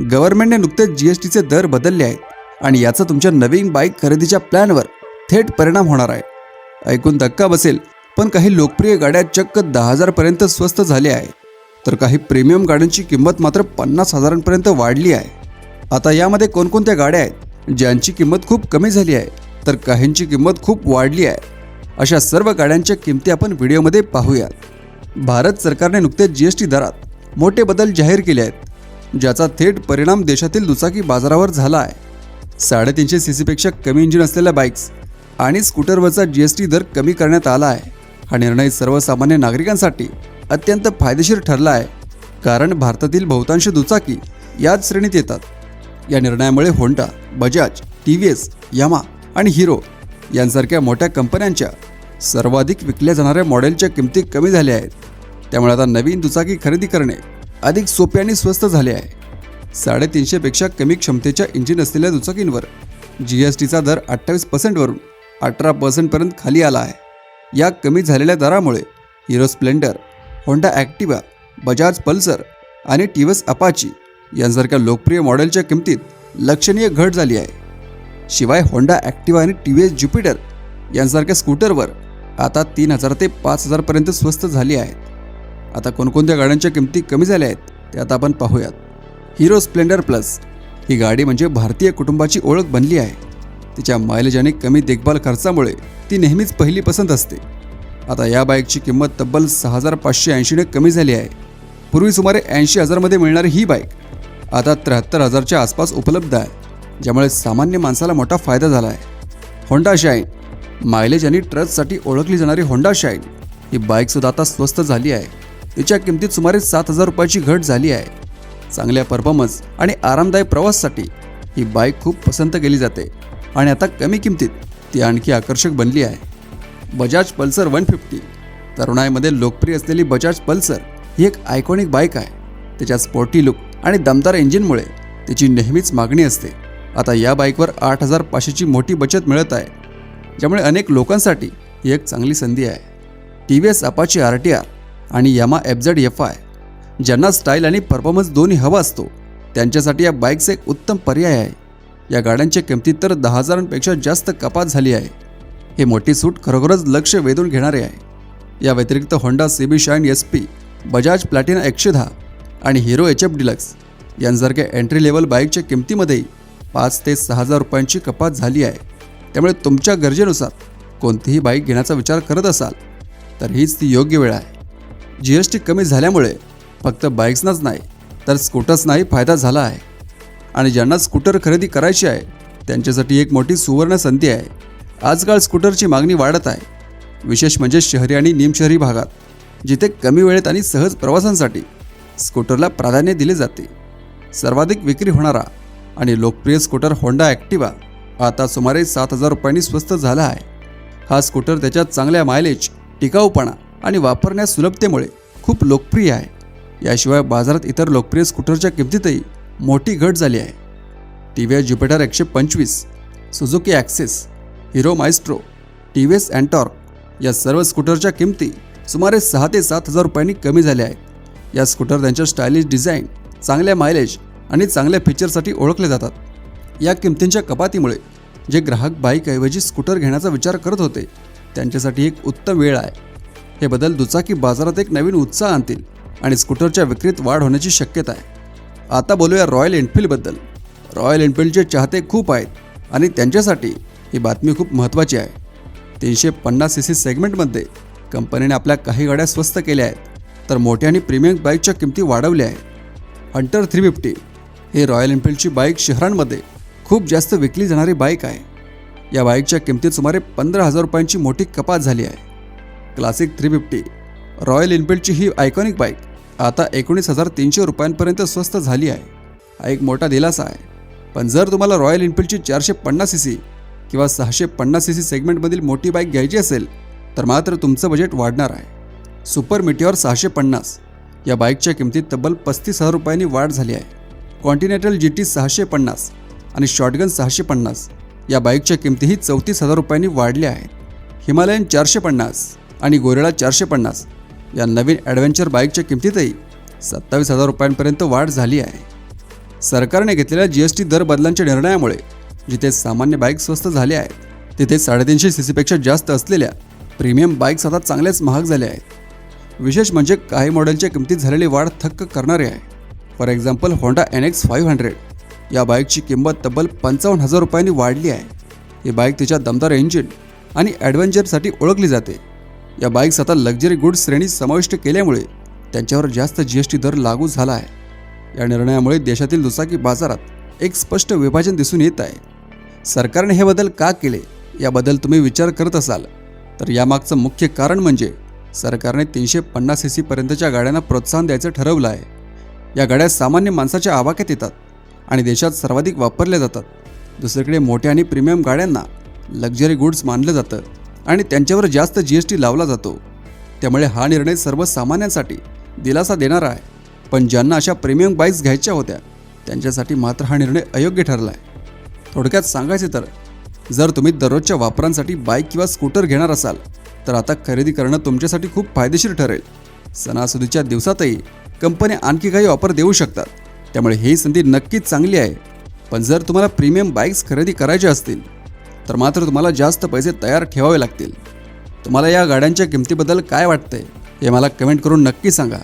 गव्हर्नमेंटने नुकतेच G S टीचे दर बदलले आहेत आणि याचा तुमच्या नवीन बाईक खरेदीच्या प्लॅनवर थेट परिणाम होणार आहे. ऐकून धक्का बसेल पण काही लोकप्रिय गाड्या चक्क दहा हजारपर्यंत स्वस्त झाल्या आहेत तर काही प्रीमियम गाड्यांची किंमत मात्र पन्नास हजारांपर्यंत वाढली आहे. आता यामध्ये कोणकोणत्या गाड्या आहेत ज्यांची किंमत खूप कमी झाली आहे तर काहींची किंमत खूप वाढली आहे. अशा सर्व गाड्यांच्या किमती आपण व्हिडिओमध्ये पाहूयात. भारत सरकारने नुकतेच जी एस टी दरात मोठे बदल जाहीर केले आहेत. ज्याचा थेट परिणाम देशातील दुचाकी बाजारावर झाला आहे साडेतीनशे सी सीपेक्षा कमी इंजिन असलेल्या बाईक्स आणि स्कूटरवरचा जी एस टी दर कमी करण्यात आला आहे हा निर्णय सर्वसामान्य नागरिकांसाठी अत्यंत फायदेशीर ठरला आहे कारण भारतातील बहुतांश दुचाकी याच श्रेणीत येतात. या निर्णयामुळे Honda Bajaj T V S Yamaha आणि हिरो यांसारख्या मोठ्या कंपन्यांच्या सर्वाधिक विकल्या जाणाऱ्या मॉडेलच्या किमती कमी झाल्या आहेत. त्यामुळे आता नवीन दुचाकी खरेदी करणे अधिक सोपे आणि स्वस्त झाले आहे. साडेतीनशेपेक्षा कमी क्षमतेच्या इंजिन असलेल्या दुचाकींवर जी एस टीचा दर अठ्ठावीस पर्सेंटवरून अठरा पर्सेंटपर्यंत खाली आला आहे. या कमी झालेल्या दरामुळे Hero Splendor Honda Activa Bajaj Pulsar आणि टीव्हीएस अपाची यांसारख्या लोकप्रिय मॉडेलच्या किमतीत लक्षणीय घट झाली आहे. शिवाय होंडा ॲक्टिवा आणि टी व्ही एस ज्युपिटर यांसारख्या स्कूटरवर आता तीन हजार ते पाच हजारपर्यंत स्वस्त झाली आहेत. आता कोणकोणत्या गाड्यांच्या किमती कमी झाल्या आहेत ते आता आपण पाहूयात. हिरो स्प्लेंडर प्लस ही गाडी म्हणजे भारतीय कुटुंबाची ओळख बनली आहे. तिच्या मायलेज आणि कमी देखभाल खर्चामुळे ती नेहमीच पहिली पसंत असते. आता या बाईकची किंमत तब्बल सहा हजार पाचशे ऐंशीने कमी झाली आहे. पूर्वी सुमारे ऐंशी हजारमध्ये मिळणारी ही बाईक आता त्र्याहत्तर हजारच्या आसपास उपलब्ध आहे ज्यामुळे सामान्य माणसाला मोठा फायदा झाला आहे. होंडा शाईन मायलेज आणि ट्रस्टसाठी ओळखली जाणारी होंडा शाईन ही बाईकसुद्धा आता स्वस्त झाली आहे. तिच्या किमतीत सुमारे सात हजार रुपयाची घट झाली आहे. चांगल्या परफॉर्मन्स आणि आरामदायक प्रवासासाठी ही बाईक खूप पसंत केली जाते. आणि आता कमी किमतीत ती आणखी आकर्षक बनली आहे. बजाज पल्सर वन फिफ्टी तरुणाईमध्ये लोकप्रिय असलेली बजाज पल्सर ही एक आयकॉनिक बाईक आहे. त्याच्या स्पोर्टी लुक आणि दमदार इंजिनमुळे तिची नेहमीच मागणी असते. आता या बाईकवर आठ हजार पाचशेची मोठी बचत मिळत आहे. ज्यामुळे अनेक लोकांसाठी ही एक चांगली संधी आहे. T V S Apache R T R आणि यामा एफझेड एफ आय ज्यांना स्टाईल आणि परफॉर्मन्स दोन्ही हवा असतो त्यांच्यासाठी या बाईकचा एक उत्तम पर्याय आहे. या गाड्यांच्या किमतीत तर दहा हजारांपेक्षा जास्त कपात झाली आहे. हे मोठी सूट खरोखरच लक्ष वेधून घेणारे आहे. या व्यतिरिक्त Honda C B Shine S P Bajaj Platina एकशे दहा आणि हिरो एच एफ डिलक्स यांसारख्या एंट्री लेवल बाईकच्या किमतीमध्येही पाच ते सहा हजार रुपयांची कपात झाली आहे. त्यामुळे तुमच्या गरजेनुसार कोणतीही बाईक घेण्याचा विचार करत असाल तर हीच ती योग्य वेळ आहे. जी एस टी कमी झाल्यामुळे फक्त बाईक्सनाच नाही तर स्कूटर्सनाही फायदा झाला आहे. आणि ज्यांना स्कूटर खरेदी करायची आहे त्यांच्यासाठी एक मोठी सुवर्ण संधी आहे. आजकाल स्कूटरची मागणी वाढत आहे. विशेष म्हणजे शहरी आणि निमशहरी भागात जिथे कमी वेळेत आणि सहज प्रवासांसाठी स्कूटरला प्राधान्य दिले जाते. सर्वाधिक विक्री होणारा आणि लोकप्रिय स्कूटर होंडा ॲक्टिवा आता सुमारे सात हजार रुपयांनी स्वस्त झाला आहे. हा स्कूटर त्याच्या चांगल्या मायलेज टिकाऊपणा आणि वापरण्यास सुलभतेमुळे खूप लोकप्रिय आहे. याशिवाय बाजारात इतर लोकप्रिय स्कूटरच्या किमतीतही मोठी घट झाली आहे. टी व्ही एस ज्युपिटर एकशे पंचवीस Suzuki Access Hero Maestro T V S Ntorq या सर्व स्कूटरच्या किमती सुमारे सहा ते सात हजार रुपयांनी कमी झाल्या आहेत. या स्कूटर त्यांच्या स्टायलिश डिझाईन चांगल्या मायलेज आणि चांगल्या फीचरसाठी ओळखले जातात. या किमतींच्या कपातीमुळे जे ग्राहक बाईकऐवजी स्कूटर घेण्याचा विचार करत होते त्यांच्यासाठी एक उत्तम वेळ आहे. हे बदल दुचाकी बाजारात एक नवीन उत्साह आणतील आणि स्कूटरच्या विक्रीत वाढ होण्याची शक्यता आहे. आता बोलूया रॉयल एनफिल्डबद्दल रॉयल एनफिल्डचे चाहते खूप आहेत आणि त्यांच्यासाठी ही बातमी खूप महत्त्वाची आहे. तीनशे पन्नास सी सी सेगमेंटमध्ये कंपनीने आपल्या काही गाड्या स्वस्त केल्या आहेत तर मोठ्या आणि प्रीमियम बाईकच्या किमती वाढवल्या आहेत. हंटर थ्री फिफ्टी ही रॉयल एनफिल्डची बाईक शहरांमध्ये खूप जास्त विकली जाणारी बाईक आहे. या बाईकच्या किमतीत सुमारे पंधरा हजार रुपयांची मोठी कपात झाली आहे. Classic three fifty. रॉयल एनफिल्डची ही आयकॉनिक बाईक आता एकोणीस हजार तीनशे रुपयांपर्यंत स्वस्त झाली आहे. हा एक मोठा दिलासा आहे. पण जर तुम्हाला रॉयल एनफिल्डची चारशे पन्नास सी सी किंवा सहाशे पन्नास सी सी सेगमेंटमधील मोठी बाईक घ्यायची असेल तर मात्र तुमचं बजेट वाढणार आहे. सुपर मिटीवर सहाशे पन्नास. या बाईकच्या किमतीत तब्बल पस्तीस हजार रुपयांनी वाढ झाली आहे. कॉन्टिनेंटल जी टी सहाशे पन्नास आणि शॉटगन सहाशे पन्नास या बाईकच्या किमतीही चौतीस हजार रुपयांनी वाढल्या आहेत. हिमालयन चारशे पन्नास. आणि गोरेला चारशे पन्नास. या नवीन ॲडव्हेंचर बाईकच्या किमतीतही सत्तावीस हजार रुपयांपर्यंत वाढ झाली आहे. सरकारने घेतलेल्या जी एस टी दर बदलांच्या निर्णयामुळे जिथे सामान्य बाईक स्वस्त झाल्या आहेत तिथे साडेतीनशे सी सीपेक्षा जास्त असलेल्या प्रीमियम बाईक्स आता चांगल्याच महाग झाल्या आहेत. विशेष म्हणजे काही मॉडेलच्या किमतीत झालेली वाढ थक्क करणारी आहे. For example Honda N X five hundred या बाईकची किंमत तब्बल पंचावन्न हजार रुपयांनी वाढली आहे. ही बाईक तिच्या दमदार इंजिन आणि ॲडव्हेंचरसाठी ओळखली जाते. या बाईक्स आता लक्झरी गुड्स श्रेणीत समाविष्ट केल्यामुळे त्यांच्यावर जास्त जी एस टी दर लागू झाला आहे. या निर्णयामुळे देशातील दुचाकी बाजारात एक स्पष्ट विभाजन दिसून येत आहे. सरकारने हे बदल का केले? याबद्दल तुम्ही विचार करत असाल. तर यामागचं मुख्य कारण म्हणजे सरकारने तीनशे पन्नास सी सीपर्यंतच्या गाड्यांना प्रोत्साहन द्यायचं ठरवलं आहे. या गाड्या सामान्य माणसाच्या आवाक्यात येतात आणि देशात सर्वाधिक वापरल्या जातात. दुसरीकडे मोठ्या आणि प्रीमियम गाड्यांना लक्झरी गुड्स मानलं जातं. आणि त्यांच्यावर जास्त जी एस टी लावला जातो. त्यामुळे हा निर्णय सर्वसामान्यांसाठी दिलासा देणारा आहे. पण ज्यांना अशा प्रीमियम बाईक्स घ्यायच्या होत्या त्यांच्यासाठी मात्र हा निर्णय अयोग्य ठरला आहे थोडक्यात सांगायचे तर जर तुम्ही दररोजच्या वापरांसाठी बाईक किंवा स्कूटर घेणार असाल तर आता खरेदी करणं तुमच्यासाठी खूप फायदेशीर ठरेल. सणासुदीच्या दिवसातही कंपन्या आणखी काही ऑफर देऊ शकतात. त्यामुळे ही संधी नक्कीच चांगली आहे. पण जर तुम्हाला प्रीमियम बाईक्स खरेदी करायच्या असतील तर मात्र तुम्हाला जास्त पैसे तयार ठेवावे लागतील. तुम्हाला या गाड्यांच्या किमतीबद्दल काय वाटतंय हे मला कमेंट करून नक्की सांगा.